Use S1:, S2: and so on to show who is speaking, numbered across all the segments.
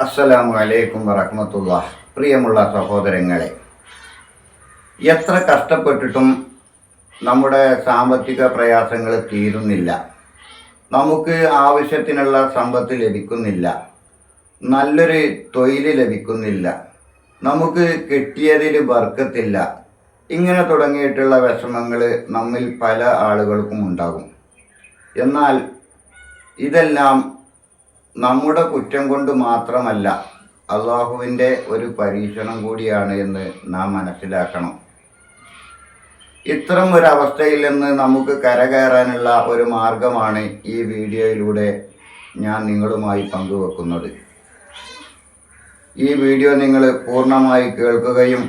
S1: അസ്സലാമു അലൈക്കും വറഹമത്തുള്ള പ്രിയമുള്ള സഹോദരങ്ങളെ എത്ര കഷ്ടപ്പെട്ടിട്ടും നമ്മുടെ സാമ്പത്തിക പ്രയാസങ്ങൾ തീരുന്നില്ല. നമുക്ക് ആവശ്യത്തിനുള്ള സമ്പത്ത് ലഭിക്കുന്നില്ല. നല്ലൊരു തൊഴിൽ ലഭിക്കുന്നില്ല. നമുക്ക് കിട്ടിയതിൽ വർക്കത്തില്ല ഇങ്ങനെ തുടങ്ങിയിട്ടുള്ള വിഷമങ്ങൾ നമ്മിൽ പല ആളുകൾക്കും ഉണ്ടാകും. എന്നാൽ ഇതെല്ലാം നമ്മുടെ കുറ്റം കൊണ്ട് മാത്രമല്ല അള്ളാഹുവിന്റെ ഒരു പരീക്ഷണം കൂടിയാണ് എന്ന് നാം മനസ്സിലാക്കണം. ഇത്തരം ഒരു അവസ്ഥയിൽ നിന്ന് നമുക്ക് കരകയറാനുള്ള ഒരു മാർഗമാണ് ഈ വീഡിയോയിലൂടെ ഞാൻ നിങ്ങളുമായി പങ്കുവെക്കുന്നത്. ഈ വീഡിയോ നിങ്ങൾ പൂർണമായി കേൾക്കുകയും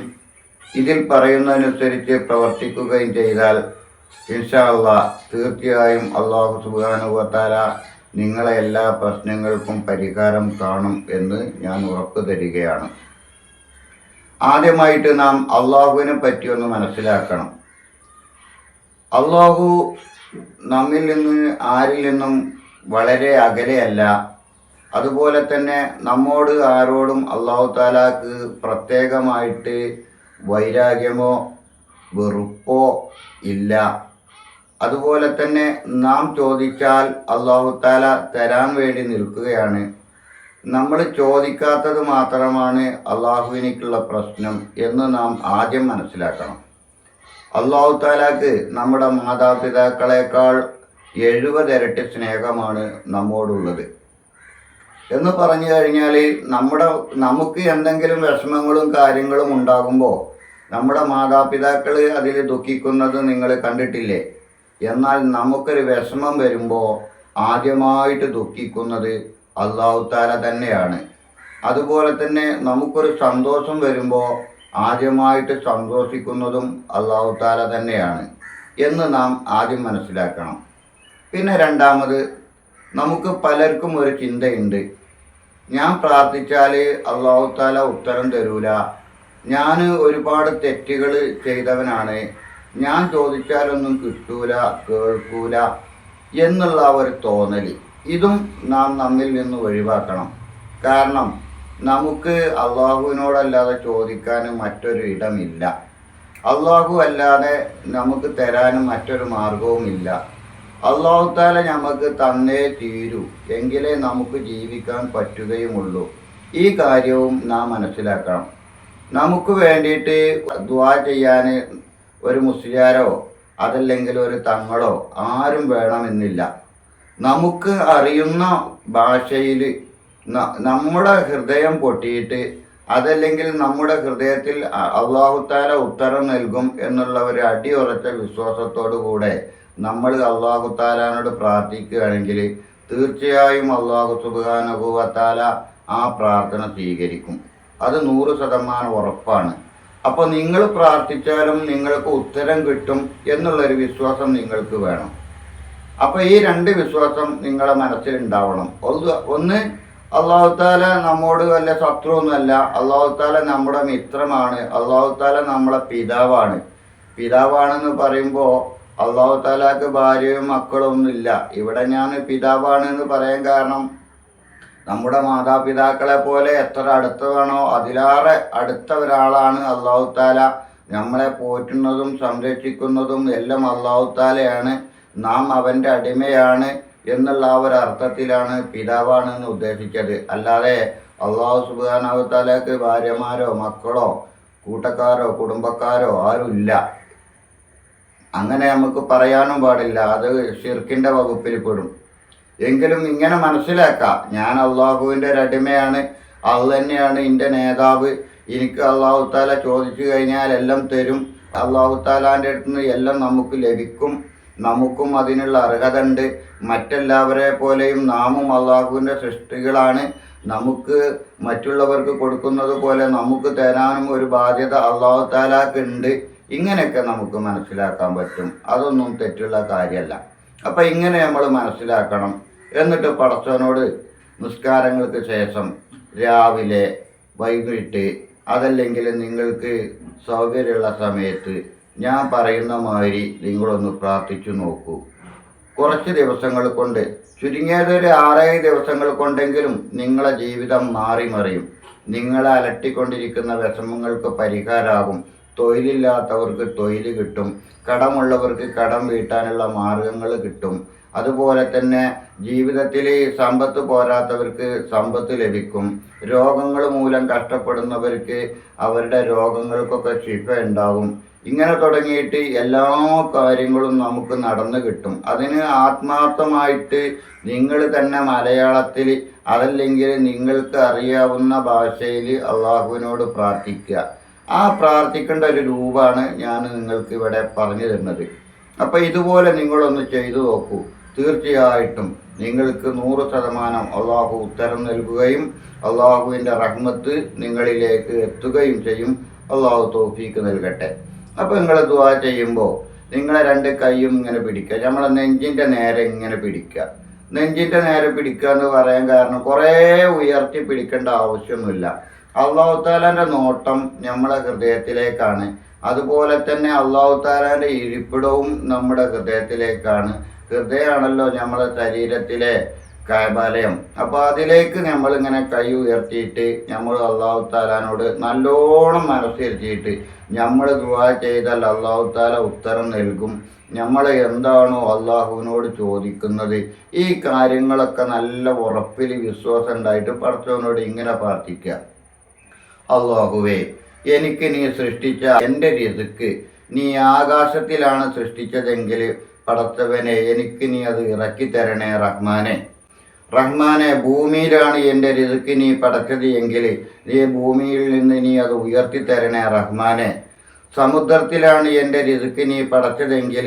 S1: ഇതിൽ പറയുന്നതനുസരിച്ച് പ്രവർത്തിക്കുകയും ചെയ്താൽ ഇൻഷാ അള്ളാഹ് തീർച്ചയായും അള്ളാഹു സുബാനുവത്താല നിങ്ങളെ എല്ലാ പ്രശ്നങ്ങൾക്കും പരിഹാരം കാണും എന്ന് ഞാൻ ഉറപ്പു തരികയാണ്. ആദ്യമായിട്ട് നാം അള്ളാഹുവിനെ പറ്റിയൊന്ന് മനസ്സിലാക്കണം. അള്ളാഹു നമ്മിൽ നിന്ന് ആരിൽ നിന്നും വളരെ അകലെയല്ല. അതുപോലെ തന്നെ നമ്മോട് ആരോടും അള്ളാഹു താലാക്ക് പ്രത്യേകമായിട്ട് വൈരാഗ്യമോ വെറുപ്പോ ഇല്ല. അതുപോലെ തന്നെ നാം ചോദിച്ചാൽ അള്ളാഹു താല തരാൻ വേണ്ടി നിൽക്കുകയാണ്. നമ്മൾ ചോദിക്കാത്തത് മാത്രമാണ് അള്ളാഹുവിനേക്കുള്ള പ്രശ്നം എന്ന് നാം ആദ്യം മനസ്സിലാക്കണം. അള്ളാഹു താലാക്ക് നമ്മുടെ മാതാപിതാക്കളെക്കാൾ എഴുപതിരട്ടി സ്നേഹമാണ് നമ്മോടുള്ളത്. എന്ന് പറഞ്ഞു കഴിഞ്ഞാൽ നമ്മുടെ നമുക്ക് എന്തെങ്കിലും വിഷമങ്ങളും കാര്യങ്ങളും ഉണ്ടാകുമ്പോൾ നമ്മുടെ മാതാപിതാക്കൾ അതിൽ ദുഃഖിക്കുന്നത് നിങ്ങൾ കണ്ടിട്ടില്ലേ? എന്നാൽ നമുക്കൊരു വിഷമം വരുമ്പോൾ ആദ്യമായിട്ട് ദുഃഖിക്കുന്നത് അള്ളാഹു താല തന്നെയാണ്. അതുപോലെ തന്നെ നമുക്കൊരു സന്തോഷം വരുമ്പോൾ ആദ്യമായിട്ട് സന്തോഷിക്കുന്നതും അള്ളാഹു താല തന്നെയാണ് എന്ന് നാം ആദ്യം മനസ്സിലാക്കണം. പിന്നെ രണ്ടാമത് നമുക്ക് പലർക്കും ഒരു ചിന്തയുണ്ട്. ഞാൻ പ്രാർത്ഥിച്ചാൽ അള്ളാഹു താല ഉത്തരം തരൂല. ഞാൻ ഒരുപാട് തെറ്റുകൾ ചെയ്തവനാണ്. ഞാൻ ചോദിച്ചാലൊന്നും കിട്ടൂല കേൾക്കൂല എന്നുള്ള ഒരു തോന്നൽ ഇതും നാം നമ്മിൽ നിന്ന് ഒഴിവാക്കണം. കാരണം നമുക്ക് അള്ളാഹുവിനോടല്ലാതെ ചോദിക്കാൻ മറ്റൊരു ഇടമില്ല. അള്ളാഹു അല്ലാതെ നമുക്ക് തരാനും മറ്റൊരു മാർഗവുമില്ല. അള്ളാഹുത്താല നമുക്ക് തന്നേ തീരൂ. എങ്കിലേ നമുക്ക് ജീവിക്കാൻ പറ്റുകയുമുള്ളൂ. ഈ കാര്യവും നാം മനസ്സിലാക്കണം. നമുക്ക് വേണ്ടിയിട്ട് ദ്വാ ചെയ്യാൻ ഒരു മുസ്ലിയാരോ അതല്ലെങ്കിൽ ഒരു തങ്ങളോ ആരും വേണമെന്നില്ല. നമുക്ക് അറിയുന്ന ഭാഷയിൽ നമ്മുടെ ഹൃദയം പൊട്ടിയിട്ട് അതല്ലെങ്കിൽ നമ്മുടെ ഹൃദയത്തിൽ അള്ളാഹുത്താല ഉത്തരം നൽകും എന്നുള്ള ഒരു അടിയുറച്ച വിശ്വാസത്തോടു കൂടെ നമ്മൾ അള്ളാഹുത്താലാനോട് പ്രാർത്ഥിക്കുകയാണെങ്കിൽ തീർച്ചയായും അള്ളാഹു സുബാനുഭവത്താല ആ പ്രാർത്ഥന സ്വീകരിക്കും. അത് നൂറ് ശതമാനം ഉറപ്പാണ്. അപ്പോൾ നിങ്ങൾ പ്രാർത്ഥിച്ചാലും നിങ്ങൾക്ക് ഉത്തരം കിട്ടും എന്നുള്ളൊരു വിശ്വാസം നിങ്ങൾക്ക് വേണം. അപ്പോൾ ഈ രണ്ട് വിശ്വാസം നിങ്ങളുടെ മനസ്സിലുണ്ടാവണം ഒന്ന് ഒന്ന് അള്ളാഹുത്താല നമ്മോട് വല്ല ശത്രുവൊന്നുമല്ല. അള്ളാഹുത്താല നമ്മുടെ മിത്രമാണ്. അള്ളാഹുത്താല നമ്മളെ പിതാവാണ്. പിതാവാണെന്ന് പറയുമ്പോൾ അള്ളാഹുത്താലാക്ക് ഭാര്യയും മക്കളും ഒന്നുമില്ല ഇവിടെ ഞാൻ പിതാവാണ് എന്ന് പറയാൻ കാരണം നമ്മുടെ മാതാപിതാക്കളെ പോലെ എത്ര അടുത്തതാണോ അതിലേറെ അടുത്ത ഒരാളാണ് അള്ളാഹു താല നമ്മളെ പോറ്റുന്നതും സംരക്ഷിക്കുന്നതും എല്ലാം അള്ളാഹു താലയാണ് നാം അവന്റെ അടിമയാണ് എന്നുള്ള ആ ഒരു അർത്ഥത്തിലാണ് പിതാവാണെന്ന് ഉദ്ദേശിച്ചത്. അല്ലാതെ അള്ളാഹു സുബാനാഹു താലക്ക് ഭാര്യമാരോ മക്കളോ കൂട്ടക്കാരോ കുടുംബക്കാരോ ആരുമില്ല. അങ്ങനെ നമുക്ക് പറയാനും പാടില്ല. അത് ഷിർക്കിന്റെ വകുപ്പിൽ പെടും. എങ്കിലും ഇങ്ങനെ മനസ്സിലാക്കാം. ഞാൻ അള്ളാഹുവിന്റെ ഒരു അടിമയാണ്. അത് തന്നെയാണ് എന്റെ നേതാവ്. എനിക്ക് അള്ളാഹു താല ചോദിച്ചു കഴിഞ്ഞാൽ എല്ലാം തരും. അള്ളാഹു താലാന്റെ അടുത്ത് നിന്ന് എല്ലാം നമുക്ക് ലഭിക്കും. നമുക്കും അതിനുള്ള അർഹത ഉണ്ട് മറ്റെല്ലാവരെ പോലെയും നാമും അള്ളാഹുവിന്റെ സൃഷ്ടികളാണ്. നമുക്ക് മറ്റുള്ളവർക്ക് കൊടുക്കുന്നത് പോലെ നമുക്ക് തരാനും ഒരു ബാധ്യത അള്ളാഹു താലാക്ക് ഉണ്ട്. ഇങ്ങനെയൊക്കെ നമുക്ക് മനസ്സിലാക്കാൻ പറ്റും. അതൊന്നും തെറ്റുള്ള കാര്യമല്ല അപ്പം ഇങ്ങനെ നമ്മൾ മനസ്സിലാക്കണം. എന്നിട്ട് പടച്ചവനോട് നിസ്കാരങ്ങൾക്ക് ശേഷം രാവിലെ വൈകിട്ട് അതല്ലെങ്കിൽ നിങ്ങൾക്ക് സൗകര്യമുള്ള സമയത്ത് ഞാൻ പറയുന്ന മാതിരി നിങ്ങളൊന്ന് പ്രാർത്ഥിച്ചു നോക്കൂ. കുറച്ച് ദിവസങ്ങൾ കൊണ്ട് ചുരുങ്ങിയത് ഒരു ആറേഴ് ദിവസങ്ങൾ കൊണ്ടെങ്കിലും നിങ്ങളെ ജീവിതം മാറി മറിയും. നിങ്ങളെ അലട്ടിക്കൊണ്ടിരിക്കുന്ന വിഷമങ്ങൾക്ക് പരിഹാരമാകും. തൊഴിലില്ലാത്തവർക്ക് തൊഴിൽ കിട്ടും. കടമുള്ളവർക്ക് കടം വീട്ടാനുള്ള മാർഗങ്ങൾ കിട്ടും. അതുപോലെ തന്നെ ജീവിതത്തിൽ സമ്പത്ത് പോരാത്തവർക്ക് സമ്പത്ത് ലഭിക്കും. രോഗങ്ങൾ മൂലം കഷ്ടപ്പെടുന്നവർക്ക് അവരുടെ രോഗങ്ങൾക്കൊക്കെ ശിഫ ഉണ്ടാവും. ഇങ്ങനെ തുടങ്ങിയിട്ട് എല്ലാ കാര്യങ്ങളും നമുക്ക് നടന്നു കിട്ടും. അതിന് ആത്മാർത്ഥമായിട്ട് നിങ്ങൾ തന്നെ മലയാളത്തിൽ അതല്ലെങ്കിൽ നിങ്ങൾക്ക് അറിയാവുന്ന ഭാഷയിൽ അള്ളാഹുവിനോട് പ്രാർത്ഥിക്കുക. ആ പ്രാർത്ഥിക്കേണ്ട ഒരു രൂപമാണ് ഞാൻ നിങ്ങൾക്ക് ഇവിടെ പറഞ്ഞു തരുന്നത്. അപ്പോൾ ഇതുപോലെ നിങ്ങളൊന്ന് ചെയ്തു നോക്കൂ. തീർച്ചയായിട്ടും നിങ്ങൾക്ക് നൂറ് ശതമാനം അള്ളാഹു ഉത്തരം നൽകുകയും അള്ളാഹുവിന്റെ റഹ്മത്ത് നിങ്ങളിലേക്ക് എത്തുകയും ചെയ്യും. അള്ളാഹു തോഫീക്ക് നൽകട്ടെ. അപ്പോൾ നിങ്ങൾ ദുവാ ചെയ്യുമ്പോൾ നിങ്ങളെ രണ്ട് കൈയും ഇങ്ങനെ പിടിക്കുക. നമ്മളെ നെഞ്ചിന്റെ നേരെ ഇങ്ങനെ പിടിക്കുക. നെഞ്ചിന്റെ നേരെ പിടിക്കുക എന്ന് പറയാൻ കാരണം കുറേ ഉയർത്തി പിടിക്കേണ്ട ആവശ്യമൊന്നുമില്ല. അള്ളാഹു താലാന്റെ നോട്ടം നമ്മളെ ഹൃദയത്തിലേക്കാണ്. അതുപോലെ തന്നെ അള്ളാഹു താലാന്റെ ഇരിപ്പിടവും നമ്മുടെ ഹൃദയത്തിലേക്കാണ്. ഹൃദയമാണല്ലോ നമ്മളെ ശരീരത്തിലെ കായബാലയം. അപ്പോൾ അതിലേക്ക് നമ്മൾ ഇങ്ങനെ കൈ ഉയർത്തിയിട്ട് നമ്മൾ അള്ളാഹു താലാനോട് നല്ലോണം മനസ്സിരുത്തിയിട്ട് നമ്മൾ ദുവാ ചെയ്താൽ അള്ളാഹു താല ഉത്തരം നൽകും. നമ്മൾ എന്താണോ അള്ളാഹുവിനോട് ചോദിക്കുന്നത്. ഈ കാര്യങ്ങളൊക്കെ നല്ല ഉറപ്പിൽ വിശ്വാസം ഉണ്ടായിട്ട് പഠിച്ചവനോട് ഇങ്ങനെ പ്രാർത്ഥിക്കുക. അള്ളാഹുവേ എനിക്ക് നീ സൃഷ്ടിച്ച എന്റെ രിസുക്ക് നീ ആകാശത്തിലാണ് സൃഷ്ടിച്ചതെങ്കിൽ പടച്ചവനെ എനിക്ക് നീ അത് ഇറക്കി തരണേ റഹ്മാനെ. റഹ്മാനെ ഭൂമിയിലാണ് എന്റെ രിസുക്ക് നീ പടച്ചത് എങ്കിൽ നീ ഭൂമിയിൽ നിന്ന് നീ അത് ഉയർത്തി തരണേ റഹ്മാനെ. സമുദ്രത്തിലാണ് എന്റെ രിസുക്ക് നീ പടച്ചതെങ്കിൽ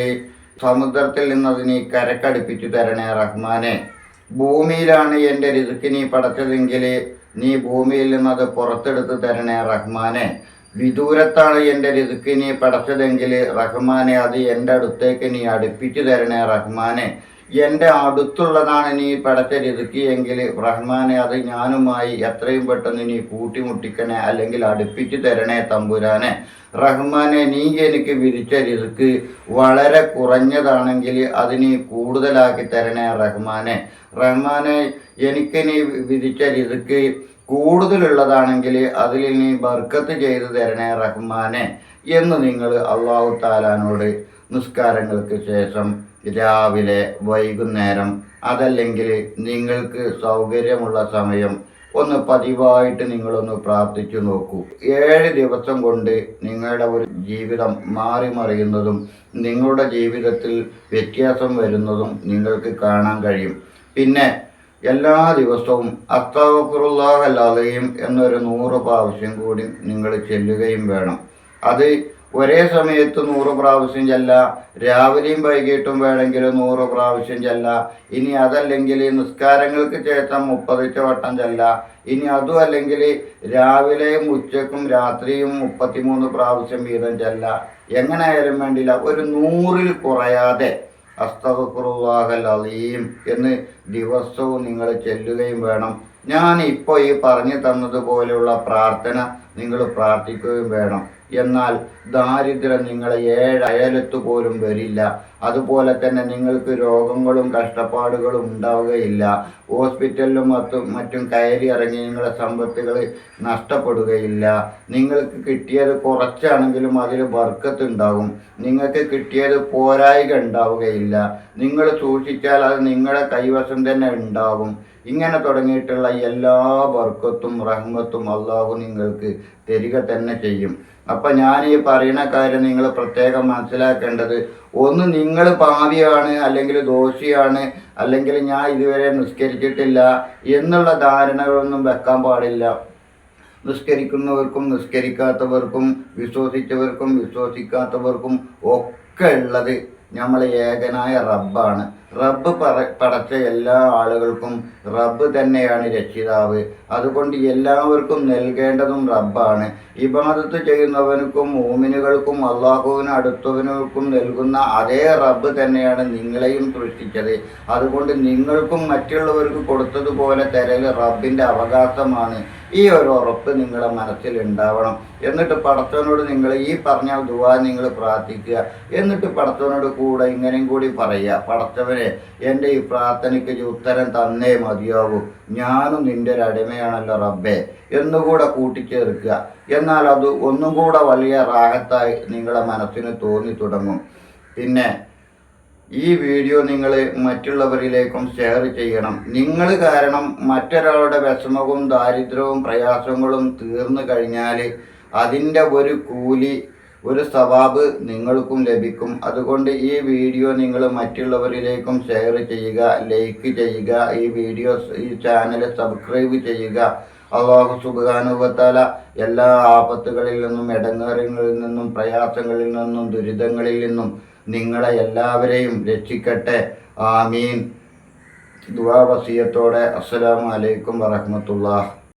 S1: സമുദ്രത്തിൽ നിന്നത് നീ കരക്കടുപ്പിച്ചു തരണേ റഹ്മാനെ. ഭൂമിയിലാണ് എന്റെ രിസുക്ക് നീ പടച്ചതെങ്കിൽ നീ ഭൂമിയിൽ നിന്നത് പുറത്തെടുത്ത് തരണേ റഹ്മാനെ. വിദൂരത്താണ് എന്റെ രിസുക്ക് നീ പടച്ചതെങ്കിൽ റഹ്മാനെ അത് എന്റെ അടുത്തേക്ക് നീ അടുപ്പിച്ചു തരണേ റഹ്മാനെ. എന്റെ അടുത്തുള്ളതാണ് നീ പടത്തെ രതുക്കിയെങ്കിൽ റഹ്മാനെ അത് ഞാനുമായി എത്രയും പെട്ടെന്ന് നീ കൂട്ടിമുട്ടിക്കണേ അല്ലെങ്കിൽ അടുപ്പിച്ചു തരണേ തമ്പുരാനെ. റഹ്മാനെ നീ എനിക്ക് വിരിച്ച രതുക്ക് വളരെ കുറഞ്ഞതാണെങ്കിൽ അത് നീ കൂടുതലാക്കി തരണേ റഹ്മാനെ. റഹ്മാനെ എനിക്ക് നീ വിരിച്ച രതുക്ക് കൂടുതലുള്ളതാണെങ്കിൽ അതിൽ നീ ബർക്കത്ത് ചെയ്തു തരണേ റഹ്മാനെ എന്ന് നിങ്ങൾ അള്ളാഹു താലാനോട് നിസ്കാരങ്ങൾക്ക് ശേഷം രാവിലെ വൈകുന്നേരം അതല്ലെങ്കിൽ നിങ്ങൾക്ക് സൗകര്യമുള്ള സമയം ഒന്ന് പതിവായിട്ട് നിങ്ങളൊന്ന് പ്രാർത്ഥിച്ചു നോക്കൂ. ഏഴ് ദിവസം കൊണ്ട് നിങ്ങളുടെ ഒരു ജീവിതം മാറി മറിയുന്നതും നിങ്ങളുടെ ജീവിതത്തിൽ വ്യത്യാസം വരുന്നതും നിങ്ങൾക്ക് കാണാൻ കഴിയും. പിന്നെ എല്ലാ ദിവസവും അസ്താഫുറുല്ലാഹല്ലാതെയും എന്നൊരു നൂറ് പ്രാവശ്യം കൂടി നിങ്ങൾ ചെല്ലുകയും വേണം. അത് ഒരേ സമയത്ത് നൂറ് പ്രാവശ്യം ചെല്ല. രാവിലെയും വൈകിട്ടും വേണമെങ്കിൽ നൂറ് പ്രാവശ്യം ചെല്ല. ഇനി അതല്ലെങ്കിൽ നിസ്കാരങ്ങൾക്ക് ശേഷം മുപ്പത് വട്ടം ചെല്ല. ഇനി അതും അല്ലെങ്കിൽ രാവിലെയും ഉച്ചക്കും രാത്രിയും മുപ്പത്തിമൂന്ന് പ്രാവശ്യം വീതം ചെല്ല. എങ്ങനെ ആയാലും വേണ്ടില്ല. ഒരു നൂറിൽ കുറയാതെ. അസ്തഫുറുല്ലാഹൽ അലീം എന്ന് ദിവസവും നിങ്ങൾ ചെല്ലുകയും വേണം. ഞാൻ ഇപ്പോൾ ഈ പറഞ്ഞു തന്നതുപോലെയുള്ള പ്രാർത്ഥന നിങ്ങൾ പ്രാർത്ഥിക്കുകയും വേണം. എന്നാൽ ദാരിദ്ര്യം നിങ്ങളെ ഏഴയലത്തു പോലും വരില്ല. അതുപോലെ തന്നെ നിങ്ങൾക്ക് രോഗങ്ങളും കഷ്ടപ്പാടുകളും ഉണ്ടാവുകയില്ല. ഹോസ്പിറ്റലിലും മറ്റും മറ്റും കയറി ഇറങ്ങി നിങ്ങളുടെ സമ്പത്തുകൾ നഷ്ടപ്പെടുകയില്ല. നിങ്ങൾക്ക് കിട്ടിയത് കുറച്ചാണെങ്കിലും അതിൽ വർക്കത്ത് ഉണ്ടാകും. നിങ്ങൾക്ക് കിട്ടിയത് പോരായിക ഉണ്ടാവുകയില്ല. നിങ്ങൾ സൂക്ഷിച്ചാൽ അത് നിങ്ങളുടെ കൈവശം തന്നെ ഉണ്ടാകും. ഇങ്ങനെ തുടങ്ങിയിട്ടുള്ള എല്ലാ വർക്കത്തും റഹ്മത്തും അള്ളാഹു നിങ്ങൾക്ക് തരിക തന്നെ ചെയ്യും. അപ്പം ഞാൻ ഈ പറയുന്ന കാര്യം നിങ്ങൾ പ്രത്യേകം മനസ്സിലാക്കേണ്ടത്. ഒന്ന് നിങ്ങൾ പാവിയാണ് അല്ലെങ്കിൽ ദോഷിയാണ് അല്ലെങ്കിൽ ഞാൻ ഇതുവരെ നിസ്കരിച്ചിട്ടില്ല എന്നുള്ള ധാരണകളൊന്നും വെക്കാൻ പാടില്ല. നിസ്കരിക്കുന്നവർക്കും നിസ്കരിക്കാത്തവർക്കും വിശ്വസിച്ചവർക്കും വിശ്വസിക്കാത്തവർക്കും ഒക്കെ ഉള്ളത് നമ്മളെ ഏകനായ റബ്ബാണ്. റബ്ബ് പടച്ച എല്ലാ ആളുകൾക്കും റബ്ബ് തന്നെയാണ് രക്ഷിതാവ്. അതുകൊണ്ട് എല്ലാവർക്കും നൽകേണ്ടതും റബ്ബാണ്. ഇബാദത്ത് ചെയ്യുന്നവനുക്കും മൂമിനുകൾക്കും അള്ളാഹുവിന് അടുത്തവനുകൾക്കും നൽകുന്ന അതേ റബ്ബ് തന്നെയാണ് നിങ്ങളെയും സൃഷ്ടിച്ചത്. അതുകൊണ്ട് നിങ്ങൾക്കും മറ്റുള്ളവർക്ക് കൊടുത്തതുപോലെ തരൽ റബ്ബിന്റെ അവകാശമാണ്. ഈ ഒരു ഉറപ്പ് നിങ്ങളുടെ മനസ്സിൽ ഉണ്ടാവണം. എന്നിട്ട് പടത്തവനോട് നിങ്ങൾ ഈ പറഞ്ഞ ദുവാ നിങ്ങൾ പ്രാർത്ഥിക്കുക. എന്നിട്ട് പടത്തവനോട് കൂടെ ഇങ്ങനെയും കൂടി പറയുക. പടത്തവനെ എന്റെ ഈ പ്രാർത്ഥനയ്ക്ക് ഉത്തരം തന്നേ മതിയാവൂ. ഞാനും നിന്റെ ഒരു അടിമയാണല്ലോ റബ്ബേ. എന്നുകൂടെ കൂട്ടിച്ചേർക്കുക. എന്നാൽ അത് ഒന്നും കൂടെ വലിയ റാഹത്തായി നിങ്ങളുടെ മനസ്സിന് തോന്നി തുടങ്ങും. പിന്നെ ഈ വീഡിയോ നിങ്ങൾ മറ്റുള്ളവരിലേക്കും ഷെയർ ചെയ്യണം. നിങ്ങൾ കാരണം മറ്റൊരാളുടെ വിഷമവും ദാരിദ്ര്യവും പ്രയാസങ്ങളും തീർന്നു കഴിഞ്ഞാൽ അതിന്റെ ഒരു കൂലി ഒരു സവാബ് നിങ്ങൾക്കും ലഭിക്കും. അതുകൊണ്ട് ഈ വീഡിയോ നിങ്ങൾ മറ്റുള്ളവരിലേക്കും ഷെയർ ചെയ്യുക ലൈക്ക് ചെയ്യുക ഈ വീഡിയോ ഈ ചാനൽ സബ്സ്ക്രൈബ് ചെയ്യുക. അള്ളാഹു സുഖാനുഭവത്താല എല്ലാ ആപത്തുകളിൽ നിന്നും ഇടങ്ങേറുകളിൽ നിന്നും പ്രയാസങ്ങളിൽ നിന്നും ദുരിതങ്ങളിൽ നിന്നും നിങ്ങളെ എല്ലാവരെയും രക്ഷിക്കട്ടെ. ആമീൻ. ദുവാ വസിയത്തോടെ അസ്സലാമു അലൈക്കും വറഹ്മത്തുള്ളാഹ്.